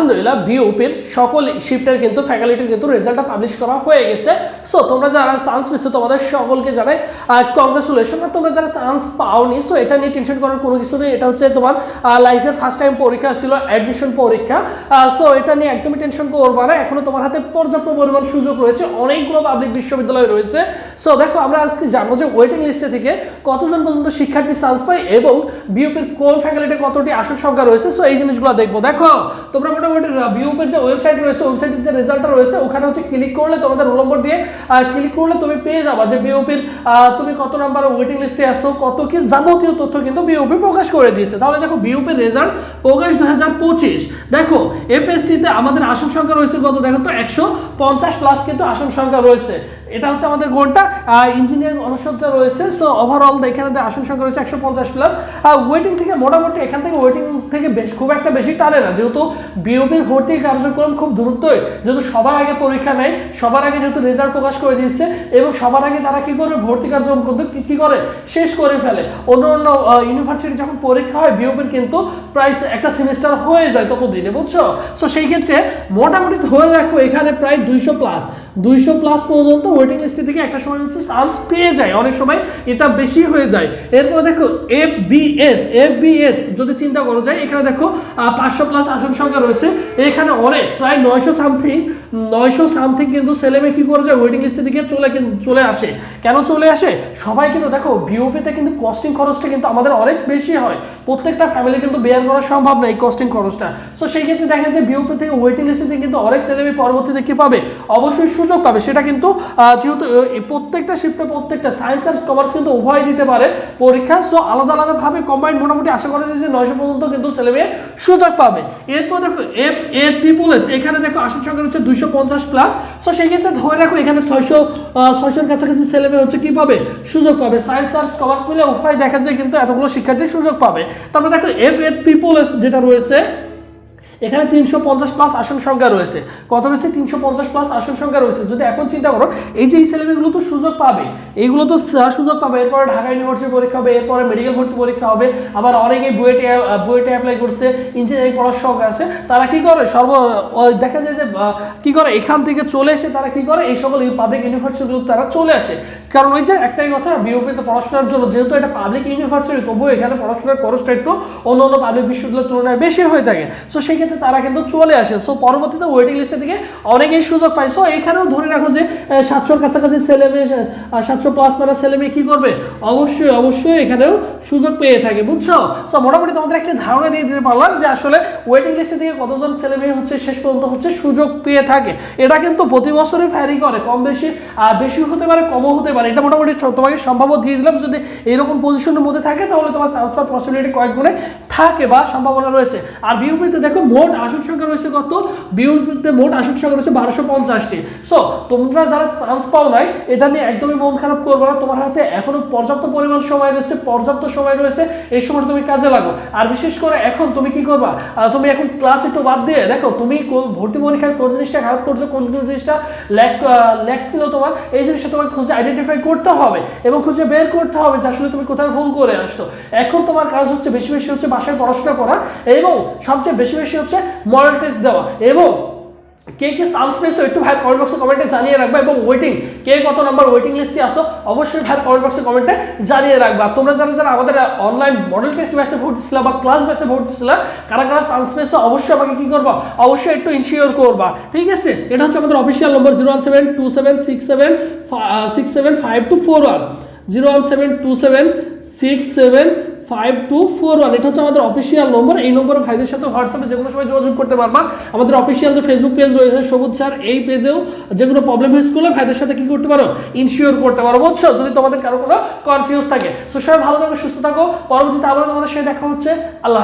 আলহামদুলিল্লাহ বিওপির সকল শিফটের কিন্তু ফ্যাকাল্টির কিন্তু রেজাল্টটা পাবলিশ করা হয়ে গেছে। সো তোমরা যারা চান্স পেয়েছ, তোমাদের সকলকে জানাই কংগ্রেচুলেশন আর তোমরা যারা চান্স পাওনি সো এটা নিয়ে টেনশন করার কোনো কিছু নেই। এটা হচ্ছে তোমার লাইফের ফার্স্ট টাইম পরীক্ষা ছিল অ্যাডমিশন পরীক্ষা। সো এটা নিয়ে একদমই টেনশন করবা না। এখনও তোমার হাতে পর্যাপ্ত পরিমাণ সুযোগ রয়েছে। অনেকগুলো পাবলিক বিশ্ববিদ্যালয় রয়েছে। সো দেখো, আমরা আজকে জানব যে ওয়েটিং লিস্টে থেকে কতজন পর্যন্ত শিক্ষার্থী চান্স পায় এবং বিওপির কোন ফ্যাকাল্টিতে কতটি আসন সংখ্যা রয়েছে। সো এই জিনিসগুলো দেখব। দেখো, তোমরা বিওপির যে ওয়েবসাইট রয়েছে ওয়েবসাইটের যে রেজাল্টটা রয়েছে, ওখানে হচ্ছে ক্লিক করলে তোমাদের রোল নম্বর দিয়ে ক্লিক করলে তুমি পেয়ে যাবা যে বিওপির তুমি কত নাম্বার ওয়েটিং লিস্টে আসছো কত কি যাবতীয় তথ্য কিন্তু বিওপি প্রকাশ করে দিয়েছে। তাহলে দেখো বিওপির রেজাল্ট প্রকাশ দু হাজার পঁচিশ। দেখো এপিএসটিতে আমাদের আসন সংখ্যা রয়েছে কত? দেখো তো, একশো পঞ্চাশ প্লাস কিন্তু আসন সংখ্যা রয়েছে। এটা হচ্ছে আমাদের কোনটা ইঞ্জিনিয়ারিং অনুষদটা রয়েছে সো ওভারঅল এখানে আসন সংখ্যা রয়েছে একশো পঞ্চাশ প্লাস ওয়েটিং থেকে মোটামুটি এখান থেকে ওয়েটিং থেকে বেশ খুব একটা বেশি টানে না, যেহেতু বিওপির ভর্তি কার্যক্রম খুব দ্রুতই, যেহেতু সবার আগে পরীক্ষা নেয়, সবার আগে যেহেতু রেজাল্ট প্রকাশ করে দিচ্ছে এবং সবার আগে তারা কি করে ভর্তি কার্যক্রম কিন্তু কি- কি করে? শেষ করে ফেলে। অন্য অন্য ইউনিভার্সিটি যখন পরীক্ষা হয় বিওপির কিন্তু প্রায় একটা সেমিস্টার হয়ে যায় ততদিনে, বুঝছ? সো সেই ক্ষেত্রে মোটামুটি ধরে রাখো, এখানে প্রায় দুইশো প্লাস দুইশো প্লাস পর্যন্ত ওয়েটিং লিস্টে থেকে একটা সময় হচ্ছে চান্স পেয়ে যায়। অনেক সময় এটা বেশি হয়ে যায়। এরপর দেখো এফ বিএস এফ বিএস যদি চিন্তা করা যায়, এখানে দেখো পাঁচশো প্লাস আসন সংখ্যা রয়েছে। এখানে অনেক, প্রায় নয়শো সামথিং নয়শো সামথিং কিন্তু ছেলে মেয়ে কী করে যায় ওয়েটিং লিস্টের দিকে চলে চলে আসে। কেন চলে আসে? সবাই কিন্তু দেখো বিওপিতে কিন্তু কস্টিং খরচটা কিন্তু আমাদের অনেক বেশি হয়। প্রত্যেকটা ফ্যামিলি কিন্তু বেয়ার করা সম্ভব না এই কস্টিং খরচটা। সো সেই ক্ষেত্রে দেখা যায় বিওপি থেকে ওয়েটিং লিস্টে কিন্তু অনেক ছেলে মেয়ে পরবর্তীতে কী পাবে? অবশ্যই সুযোগ পাবে। সেটা কিন্তু যেহেতু প্রত্যেকটা শিফটে প্রত্যেকটা সায়েন্স আর কমার্স কিন্তু উভয় দিতে পারে পরীক্ষা। সো আলাদা আলাদাভাবে কম্বাইন্ড মোটামুটি আশা করা যায় যে নয়শো পর্যন্ত কিন্তু ছেলে মেয়ে সুযোগ পাবে। এরপর দেখো এফ এ ট্রিপল এস এখানে দেখো আসন সংখ্যা হচ্ছে দুইশো পঞ্চাশ প্লাস সো সেই ক্ষেত্রে ধরে রাখো, এখানে ছয়শো ছয়শোর কাছাকাছি ছেলে মেয়ে হচ্ছে কি পাবে? সুযোগ পাবে। সায়েন্স আর কমার্স মিলে উভয় দেখা যায় কিন্তু এতগুলো শিক্ষার্থী সুযোগ পাবে। তারপর দেখো এফ এ ট্রিপল এস যেটা রয়েছে এখানে তিনশো পঞ্চাশ প্লাস আসন সংখ্যা রয়েছে। কত রয়েছে? তিনশো পঞ্চাশ প্লাস আসন সংখ্যা রয়েছে। যদি এখন চিন্তা করো, এই যে এই ছেলেমেয়েগুলো তো সুযোগ পাবে, এইগুলো তো সুযোগ পাবে। এরপরে ঢাকা ইউনিভার্সিটি পরীক্ষা হবে, এরপরে মেডিকেল ভর্তি পরীক্ষা হবে, আবার অনেকে বুয়েটে বুয়েটে অ্যাপ্লাই করছে ইঞ্জিনিয়ারিং পড়ার শখ আছে। তারা কি করে? সর্ব দেখা যায় যে কি করে? এখান থেকে চলে এসে তারা কি করে? এই সকল পাবলিক ইউনিভার্সিটিগুলো তারা চলে আসে। কারণ ওই যে একটাই কথা বিওপিতে পড়াশোনার জন্য যেহেতু এটা পাবলিক ইউনিভার্সিটি তবুও এখানে পড়াশোনার খরচটা একটু অন্য অন্য পাবলিক বিশ্ববিদ্যালয়ের তুলনায় বেশি হয়ে থাকে। সো সেই ক্ষেত্রে তারা কিন্তু চলে আসে। সো পরবর্তীতে ওয়েটিং লিস্টে থেকে অনেকেই সুযোগ পায়। সো এখানেও ধরে রাখো যে সাতশোর কাছাকাছি ছেলে মেয়ে সাতশো প্লাস মানে ছেলে মেয়ে কী করবে? অবশ্যই অবশ্যই এখানেও সুযোগ পেয়ে থাকে, বুঝছ? সো মোটামুটি তোমাদের একটা ধারণা দিয়ে দিতে পারলাম যে, আসলে ওয়েটিং লিস্টে থেকে কতজন ছেলে মেয়ে হচ্ছে, শেষ পর্যন্ত হচ্ছে সুযোগ পেয়ে থাকে। এটা কিন্তু প্রতি বছরই ফ্যারি করে, কম বেশি বেশি হতে পারে, কমও হতে পারে। এটা মোটামুটি তোমাকে সম্ভাব্য দিয়ে দিলাম। যদি এরকম পজিশনের মধ্যে থাকে, তাহলে তোমার চান্স পাওয়ার পসিবিলিটি কয়েক গুণে থাকে বা সম্ভাবনা রয়েছে। আর বিউপিতে দেখো মোট আসন সংখ্যা রয়েছে কত? বিউপিতে মোট আসন সংখ্যা রয়েছে বারোশো পঞ্চাশটি। সো তোমরা যারা চান্স পাও নাই, এটা নিয়ে একদমই মন খারাপ করবে না। তোমার হাতে এখনও পর্যাপ্ত পরিমাণ সময় রয়েছে, পর্যাপ্ত সময় রয়েছে। এই সময় তুমি কাজে লাগো। আর বিশেষ করে এখন তুমি কি করবা? তুমি এখন ক্লাস একটু বাদ দিয়ে দেখো, তুমি কোন- ভর্তি পরীক্ষায় কোন জিনিসটা খারাপ করছ, কোন জিনিসটা ল্যাক ল্যাক ছিল তোমার, এই জিনিসটা তোমাকে খুঁজে আইডেন্টিফাই করতে হবে এবং খুঁজে বের করতে হবে যে আসলে তুমি কোথায় ভুল করে আসছো। এখন তোমার কাজ হচ্ছে বেশি বেশি হচ্ছে বাসায় পড়াশোনা করা এবং সবচেয়ে বেশি বেশি হচ্ছে মডেল টেস্ট দেওয়া এবং কে কে চান্স পেয়েছ একটু ভাই কমেন্ট বক্সে কমেন্টে জানিয়ে রাখবা এবং ওয়েটিং কে কত নাম্বার ওয়েটিং লিস্টে আসো, অবশ্যই ভাই কমেন্ট বক্সে কমেন্টে জানিয়ে রাখবা। তোমরা যারা যারা আমাদের অনলাইন মডেল টেস্ট ব্যাচে ভর্তি বা ক্লাস ব্যাচে ভর্তি কারা কারা চান্স পেয়েছ অবশ্যই আমাকে কি করবা? অবশ্যই একটু ইনশিওর করবা। ঠিক আছে? এটা হচ্ছে আমাদের official number zero one seven two seven six seven six seven five two four one zero one seven two seven six seven five two four one, এটা হচ্ছে আমাদের অফিসিয়াল নম্বর এই নম্বরে ভাইদের সাথে হোয়াটসঅ্যাপে যে কোনো সময় যোগাযোগ করতে পারবা। আমাদের অফিসিয়াল যে ফেসবুক পেজ রয়েছে, সবুজ স্যার, এই পেজেও যে কোনো প্রবলেম ফেস করলে ভাইদের সাথে কি করতে পারো? ইনশিওর করতে পারো, বুঝছ? যদি তোমাদের কারও কোনো কনফিউজ থাকে। সো সবাই ভালো থাকো, সুস্থ থাকো। পরবর্তীতে আবার তোমাদের সাথে দেখা হচ্ছে। আল্লাহ